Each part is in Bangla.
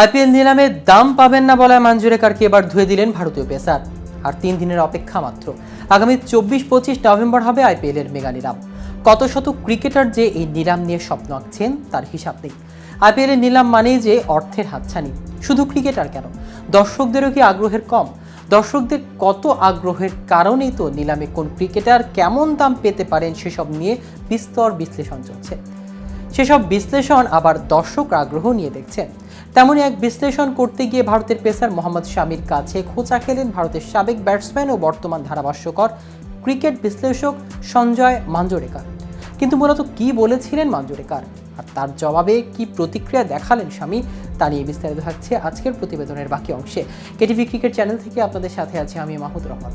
আইপিএল নিলামে দাম পাবেন না বলায় মাঞ্জুরেকারকে এবার ধুয়ে দিলেন ভারতীয় পেসার। আর তিন দিনের অপেক্ষা মাত্র। আগামী চব্বিশ পঁচিশ নভেম্বর হবে আইপিএল এর মেগা নিলাম। কত শত ক্রিকেটার যে এই নিলাম নিয়ে স্বপ্ন আঁকছেন, তার হিসাব নেই। আইপিএল এর নিলাম মানেই যে অর্থের হাতছানি। শুধু ক্রিকেটার কেন? দর্শকদেরও কি আগ্রহের কম? দর্শকদের কত আগ্রহের কারণেই তো নিলামে কোন ক্রিকেটার কেমন দাম পেতে পারেন সেসব নিয়ে বিস্তর বিশ্লেষণ চলছে। সেসব বিশ্লেষণ আবার দর্শক আগ্রহ নিয়ে দেখছেন। তেমনই এক বিশ্লেষণ করতে গিয়ে ভারতের পেসার মোহাম্মদ শামির কাছে খোঁচা খেলেন ভারতের সাবেক ব্যাটসম্যান ও বর্তমান ধারাভাষ্যকর ক্রিকেট বিশ্লেষক সঞ্জয় মাঞ্জরেকার। কিন্তু মূলত কি বলেছিলেন মাঞ্জরেকার? আর তার জবাবে কি প্রতিক্রিয়া দেখালেন স্বামী তা নিয়ে বিস্তারিত থাকছে আজকের প্রতিবেদনের বাকি অংশে। কেটিভি ক্রিকেট চ্যানেল থেকে আপনাদের সাথে আছি আমি মাহমুদ রহমান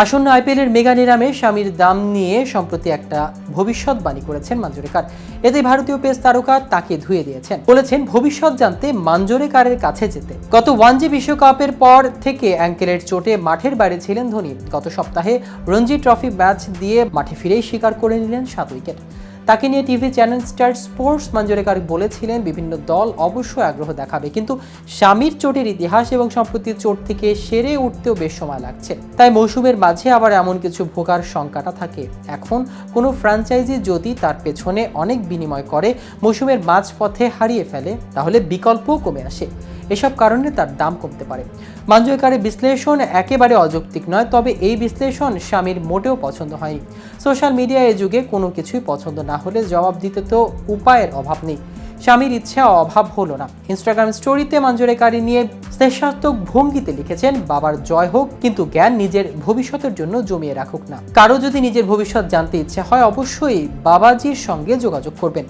আসন্ন আইপিএলের মেগা নিলামে স্বামীর দাম নিয়ে সম্প্রতি একটা ভবিষ্যৎবাণী করেছেন মাঞ্জরেকার এতে ভারতীয় পেস তারকা তাকে ধুয়ে দিয়েছেন। বলেছেন, ভবিষ্যৎ জানতে মাঞ্জরেকারের কাছে যেতে। গত ওয়ান জি বিশ্বকাপের পর থেকে অ্যাঙ্কেলের চোটে মাঠের বাইরে ছিলেন ধোনি। গত সপ্তাহে রঞ্জি ট্রফি ম্যাচ দিয়ে মাঠে ফিরেই স্বীকার করে নিলেন সাত উইকেট। তাকে নিয়ে TV channel Star Sports Manjrekar বলেছিলেন, বিভিন্ন দল অবশ্যই আগ্রহ দেখাবে, কিন্তু স্বামীর চোটের ইতিহাস এবং সম্প্রতি চোট থেকে সেরে উঠতেও বেশ সময় লাগছে। তাই মৌসুমের মাঝে আবার এমন কিছু ভোগার শঙ্কাটা থাকে। এখন কোনো ফ্র্যাঞ্চাইজি যদি তার পেছনে অনেক বিনিময় করে, মৌসুমের মাঝপথে হারিয়ে ফেলে, তাহলে বিকল্পও কমে আসে। এসব কারণে তার দাম কমতে পারে। মাঞ্জয়কারের বিশ্লেষণ একেবারে অযৌক্তিক নয়, তবে এই বিশ্লেষণ স্বামীর মোটেও পছন্দ হয়নি। সোশ্যাল মিডিয়া এই যুগে কোনো কিছুই পছন্দ না হলে জবাব দিতে তো উপায়ের অভাব নেই। স্বামীর ইচ্ছা অভাব হলো না। ইনস্টাগ্রাম স্টোরিতে মাঞ্জরেকারি নিয়ে শ্লেষাত্মক ভঙ্গিতে লিখেছেন, বাবার জয় হোক, কিন্তু জ্ঞান নিজের ভবিষ্যতের জন্য জমিয়ে রাখুক না। কারও যদি নিজের ভবিষ্যৎ জানতে ইচ্ছে হয়, অবশ্যই বাবাজির সঙ্গে যোগাযোগ করবেন।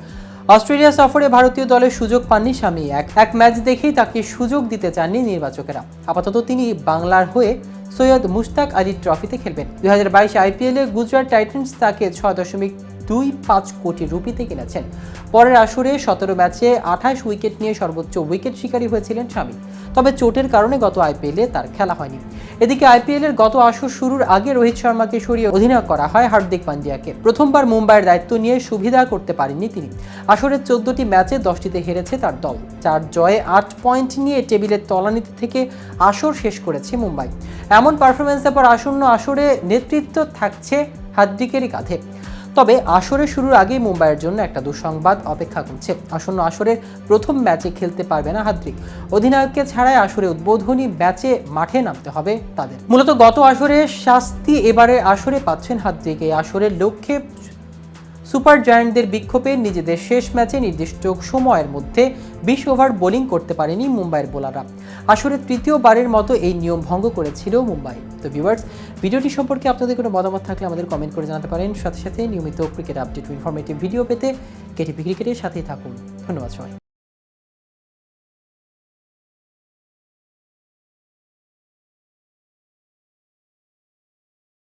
অস্ট্রেলিয়া সফরে ভারতীয় দলের সুযোগ পাননি স্বামী এক এক ম্যাচ দেখেই তাকে সুযোগ দিতে চাননি নির্বাচকেরা। আপাতত তিনি বাংলার হয়ে সৈয়দ মুশতাক আলী ট্রফিতে খেলবেন। দুই হাজার বাইশ আইপিএলে গুজরাট টাইটান্স তাকে ছয় দশমিক দুই পাঁচ কোটি রুপিতে কিনেছেন। পরের আসরে সতেরো ম্যাচে আঠাশ উইকেট নিয়ে সর্বোচ্চ উইকেট শিকারী হয়েছিলেন স্বামী তবে চোটের কারণে গত আইপিএলে তার খেলা হয়নি। এদিকে আইপিএলের গত আসর শুরুর আগে রোহিত শর্মাকে সরিয়ে অধিনায়ক করা হয় হার্দিক পান্ডিয়াকে। প্রথমবার মুম্বাইয়ের দায়িত্ব নিয়ে সুবিধা করতে পারেননি তিনি। আসরের চোদ্দটি ম্যাচে দশটিতে হেরেছে তার দল। চার জয়ে আট পয়েন্ট নিয়ে টেবিলের তলানিতে থেকে আসর শেষ করেছে মুম্বাই। এমন পারফরমেন্সের পর আসন্ন আসরে নেতৃত্ব থাকছে হার্দিকেরই কাঁধে। তবে আসরে শুরুর আগেই মুম্বাইয়ের জন্য একটা দুঃসংবাদ অপেক্ষা করছে। আসন্ন আসরের প্রথম ম্যাচে খেলতে পারবে না হাদ্রিক অধিনায়ককে ছাড়াই আসরে উদ্বোধনী ম্যাচে মাঠে নামতে হবে তাদের। মূলত গত আসরে শাস্তি এবারে আসরে পাচ্ছেন হাদ্রিক এই আসরের লক্ষ্যে সুপার জায়ান্টদের বিক্ষোভে নিজেদের শেষ ম্যাচে নির্দিষ্ট সময়ের মধ্যে বিশ ওভার বোলিং করতে পারেনি মুম্বাইয়ের বোলাররা। আসলে তৃতীয়বারের মতো এই নিয়ম ভঙ্গ করেছিল মুম্বাই। তো ভিউয়ার্স ভিডিওটি সম্পর্কে আপনাদের কোনো মতামত থাকলে আমাদের কমেন্ট করে জানাতে পারেন। সাথে সাথে নিয়মিত ক্রিকেট আপডেট ইনফরমেটিভ ভিডিও পেতে কেটিপি ক্রিকেটের সাথেই থাকুন। ধন্যবাদ সবাই